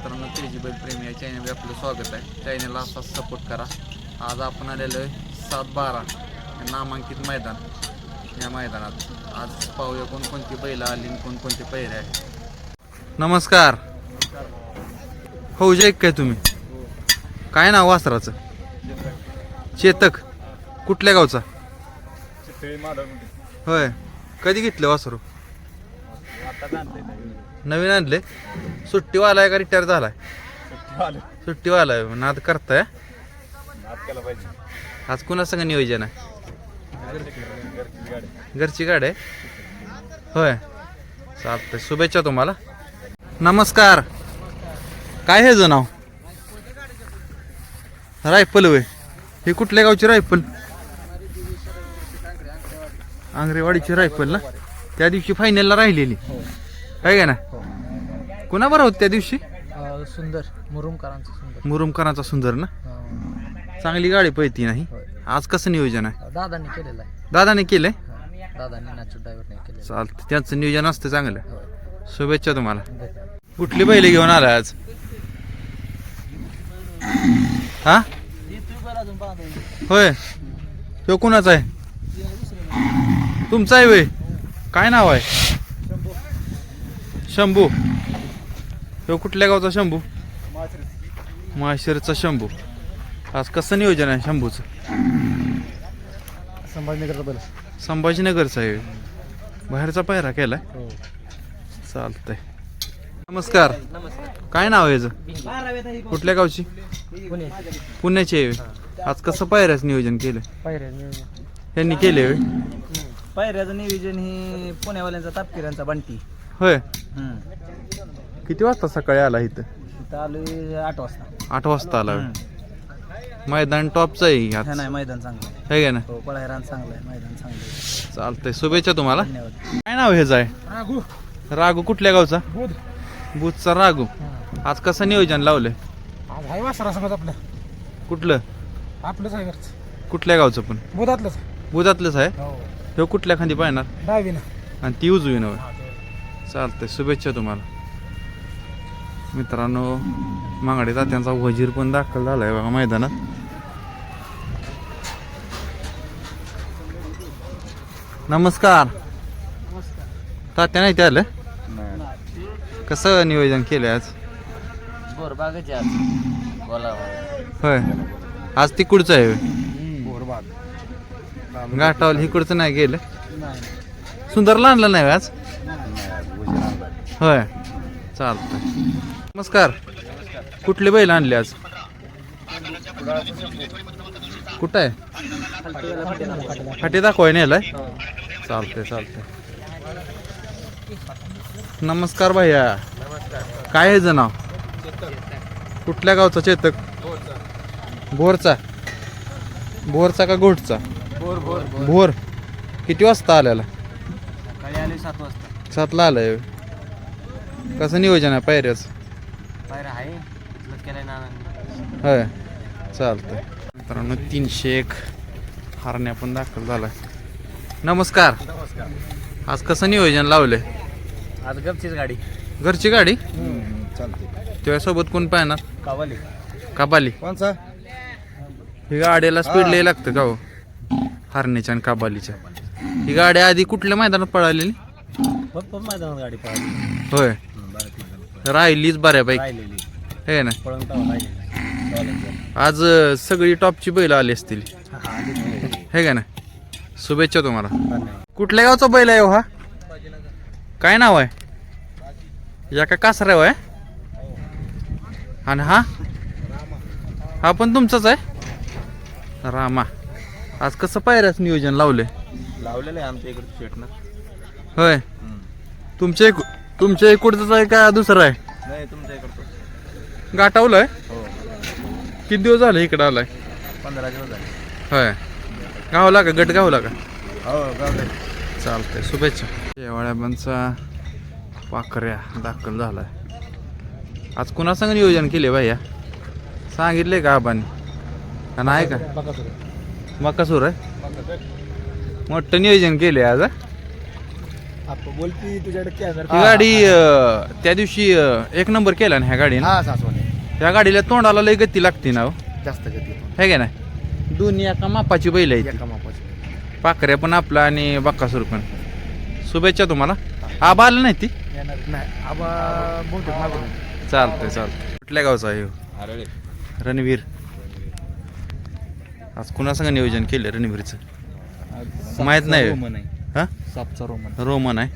मित्रांनो तेजी बैल प्रेमी या चॅनलवर आपलं स्वागत आहे. चॅनलला असाच सपोर्ट करा. आज आपण आलेलो आहे सात बारा हे नामांकित मैदान. या मैदानात आज पाहूया कोणकोणती बैल आली आणि कोणकोणते पहिरे आहेत. नमस्कार. फौजे काय तुम्ही? काय नाव वासराचं? चेतक. कुठल्या गावचा? होय. कधी घेतलं वासरू? नवीन आणले. सुट्टीवाला आहे का रिटायर झालाय? सुट्टीवाला आहे नाद करताय? आज कुणा संग नियोजन आहे? घरची गाडी आहे. होय. चालतंय. शुभेच्छा तुम्हाला. नमस्कार. काय हे नाव? रायफल वय ही कुठल्या गावची रायफल? आंगरेवाडीची रायफल ना? त्या दिवशी फायनलला राहिलेली. आहे का ना? कुणा बरं होत त्या दिवशी? अ, सुंदर मुरुमकरांचं सुंदर. मुरुमकरांचा सुंदर ना? अ, चांगली गाडी पळती नाही. आज कसं नियोजन आहे? दादांनी केलेलं आहे. दादाने केलंय? अ, दादांनी नाचू ड्रायव्हरने केलेलं चालतं त्यांचं नियोजन असतं चांगलं. होय. शुभेच्छा तुम्हाला. धन्यवाद. कुठली बैल घेऊन आला आज? हा? होय. तो कुणाचा आहे? तुमचा आहे वय काय नाव आहे? शंभू. तो कुठल्या गावचा शंभू? माहेश्वरचा शंभू. आज कसं नियोजन आहे शंभूचं? संभाजीनगरचा बैल संभाजीनगरचा आहे. बाहेरचा पायरा केलाय. हो. चालतंय. नमस्कार. काय नाव आहे याचं कुठल्या गावची? पुणे पुण्याची आहे. आज कसं पायऱ्याचं नियोजन केलं पायऱ्या त्यांनी केले पायऱ्याचं नियोजन ही पुण्यावाल्यांचा तापकिऱ्यांचा बंटी. होय. किती वाजता सकाळी आला इथं? आलोय आठ वाजता. आठ वाजता आला होय. मैदान टॉपचं आहे हा नाही मैदान चांगलं आहे. है का ना हो पळायरान चांगलं आहे मैदान चांगलं आहे. चालतंय. शुभेच्छा तुम्हाला. धन्यवाद. काय नाव हेच आहे राघू. रागू कुठल्या गावचा? बुध. बुथचा रागू आज कसं नियोजन लावलंय? आज हाय वासरा सांगत आपलं. कुठलं? आपलंच आहे घरचं. कुठल्या गावचं पण? बुधातलंच. बुधातलंच आहे? हो. तो कुठल्या खांदी पाहणार डावीनं. आणि ती उजवी नव्हे चालतंय शुभेच्छा तुम्हाला. मित्रांनो मांगडे तात्यांचा वजीर पण दाखल झालाय बघा मैदानात. नमस्कार. तात्या नाही ते आलं कसं नियोजन केलं आज? बोरबागच आज. बोला होय. आज तिकडचं आहे होय. घाटावलं इकडचं नाही गेलं? नाही. सुंदरला आणलं नाही होय आज? होय. चालतंय. नमस्कार. कुठले बैल आणले आज? कुठं आहे? फाटी दाखवाय नेलाय? चालतंय चालतंय. नमस्कार भैया. काय आहे जण नाव? कुठल्या गावचा चेतक? भोरचा. भोरचा का घोटचा? भोर किती वाजता आल्याला सात वाजता सातला आलाय. कसं नियोजन आहे पायऱ्याच? पायरा आहे. इथलंच केलंय नानांनी होय. चालतंय. मित्रांनो तीनशे एक हारण्या पण दाखल झालाय. नमस्कार. आज कसं नियोजन लावलंय? आज गपचीच गाडी. घरची गाडी? चालते तुझ्यासोबत कोण पाहणार? कावाली काबाली. कोणचा? ही गाडीला स्पीड लय लागतं का हो? हारण्याच्या आणि काबालीच्या. ही गाडी आधी कुठल्या मैदानात पळालेली? मैदानात गाडी पळाली. होय. राहिलीच बऱ्यापैकी. राहिलेली. हे ना? पळून टावा राहिलेली. आज अं, सगळी टॉपची बैल आली असतील. हे का ना? शुभेच्छा तुम्हाला. कुठल्या गावचा बैल आहे हो हा? काय नाव आहे? या का कासरा आहे? आणि हा? हा पण तुमचाच आहे? रामा. आज कसं पायऱ्याच नियोजन लावलंय? लावलेलं आहे आमच्या इकडे शेटनं. होय. तुमच्या इक तुमच्या इकडचंच आहे का दुसरं आहे? नाही तुमच्या इकडचं. गाठावलंय? हो. किती दिवस झाले इकडं आलाय? पंधरा दिवस झाले. होय. गावला का? गट गावला का? हो गावले चालतंय शुभेच्छा. शेवाळ्याबांचा पाकऱ्या दाखल झालाय. आज कुणासंग नियोजन केले भैया? सांगितले का आपण का नाही का? मकासूर आहे. मोठं नियोजन केले आज हा? आपण बोल की तुझ्याकडे ही गाडी अं, त्या दिवशी अं, एक नंबर केला ना ह्या गाडीनं? हा सासवणे ह्या गाडीला तोंडाला लय गती लागते ना हो. जास्त गती. हे का नाही? दोन्ही एका मापाची बैल आहेत एका मापाची. पाकऱ्या पण आपला आणि बक्कासूर पण. शुभेच्छा तुम्हाला. आबा आलं नाही ती? नाही. आबा बहुतेक मागून चालतंय चालतंय. कुठल्या गावचा आहे ह्यो? रणवीर. आज कुणा संग नियोजन केलं रणवीरचं? माहीत नाही. आहे हा? सापचा रोमन. रोमन आहे?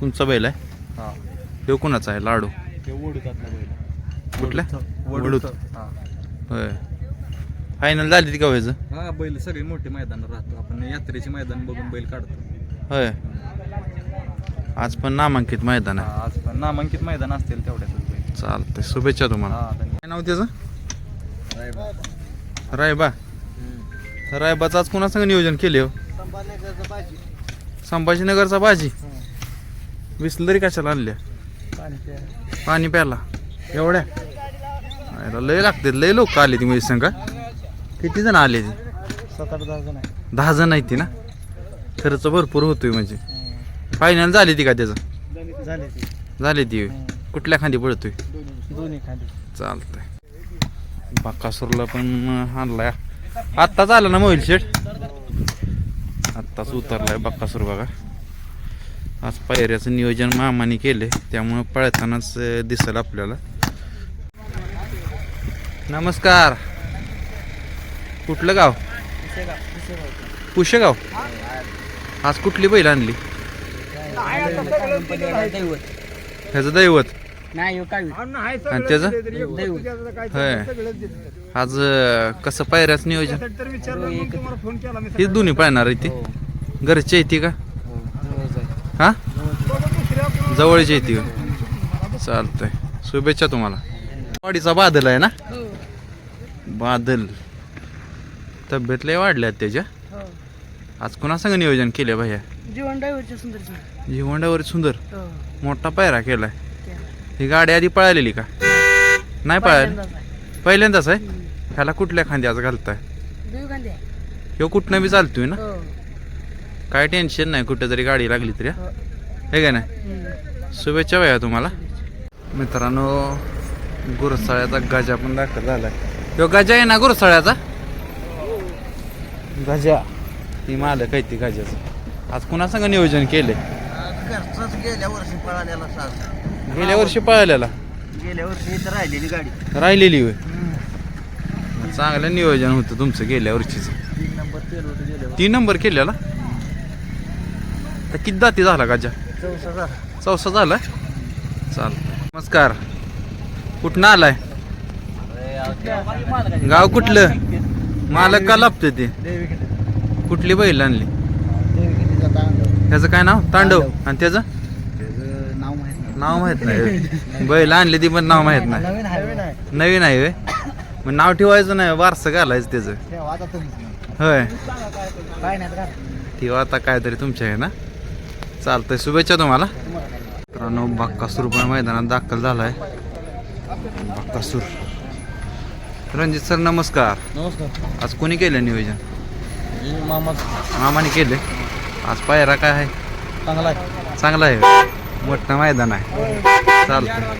तुमचा बैल आहे? हा. कुणाचा आहे? लाडू. ते ओढूतातला बैल कुठल्या वडूत. वडूत. हा. होय. फायनल झाली ती का व्हायचं? हा बैल सगळे मोठे मैदान राहतो. आपण यात्रेचे मैदान बघून बैल काढतो. होय. आज पण नामांकित मैदान आहे. हा, आज पण नामांकित मैदान असतील तेवढ्यातच बैल. चालतंय. शुभेच्छा तुम्हाला. हा. काय नाव त्याचं? रायबा. रायबाचं आज कुणा संग नियोजन केले हो? संभाजीनगरचा भाजी. बिसलरी कशाला आणल्या? पाणी प्यायला. एवढ्या? लय लागते लय लोक आले ती म्हणजे संघ किती जण आले ती? सात आठ दहा जण आहे दहा जण आहेत ती ना? खर्च भरपूर होतोय म्हणजे. फायनल झाली ती का त्याचं? झाले ते. झाली ती. होय. कुठल्या खांदी पडतोय दोन्ही खाली चालतंय. बाकासूरला पण आणलाय. आत्ताच आला ना मोबाईल शेट आत्ताच उतरलाय बाकासूर बघा. आज पायऱ्याचं नियोजन मामाने केले त्यामुळं पळतानाच दिसेल आपल्याला. नमस्कार. कुठलं गाव? पुशेगाव. आज कुठली बैल आणली? ह्याचं दैवत. हो आणि त्याचं? आज कसं पायऱ्याचं नियोजन? ही दोन्ही पाळणार आहे ती. घरची आहे ती का? हा? जवळची आहे ती का? चालतंय. शुभेच्छा तुम्हाला. वाडीचा बादल आहे ना? बादल. तब्येत लय वाढल्यात त्याच्या. आज कुणा संग नियोजन केले भैया? जीवंडावर सुंदर. मोठा पायरा केलाय. ही गाडी आधी पळालेली का? नाही पळाली? पहिल्यांदाच आहे. ह्याला कुठल्या खांद्याच घालताय? किंवा कुठनं बी चालतोय ना? हो. काय टेन्शन नाही कुठे जरी गाडी लागली तरी हा? हे का नाही? शुभेच्छा भैया तुम्हाला. मित्रांनो गुरसाळ्याचा गजा पण दाखल झालाय. तो गजा आहे ना गुरसाळ्याचा? गजा. ती मालक आहे ती गजाचं. आज कुणा संग नियोजन केले गेल्या वर्षी पळालेला गेल्या वर्षी पळालेला? गेल्या वर्षी इथं राहिलेली गाडी. राहिलेली होय. चांगलं नियोजन होतं तुमचं गेल्या वर्षीच. तीन नंबर केलेला? तर किती दाती झाला गजा? चौसा झाला. चाल. नमस्कार. कुठनं आलाय? गाव कुठलं? मालक का लाभते ते कुठली बैल आणली? त्याचं काय नाव? तांडव. आणि त्याचं? नाव माहीत नाही. नाव माहीत नाही होय. बैल आणली ती पण नाव माहीत नाही. नवीन आहे मग नाव ठेवायचं नाही वारसं घालायचं त्याचं. ठेवा आता तुम्ही. होय. काय ठेवा आता काहीतरी तुमच्या आहे ना. चालतंय. शुभेच्छा तुम्हाला. मित्रांनो बक्कासूर पण मैदानात दाखल झालाय. बक्कासूर रणजित सर नमस्कार. नमस्कार. आज कोणी केलं नियोजन? मामा. मामाने केले आज पायरा काय आहे? चांगला आहे. चांगला आहे. मोठं मैदान आहे. चालतंय.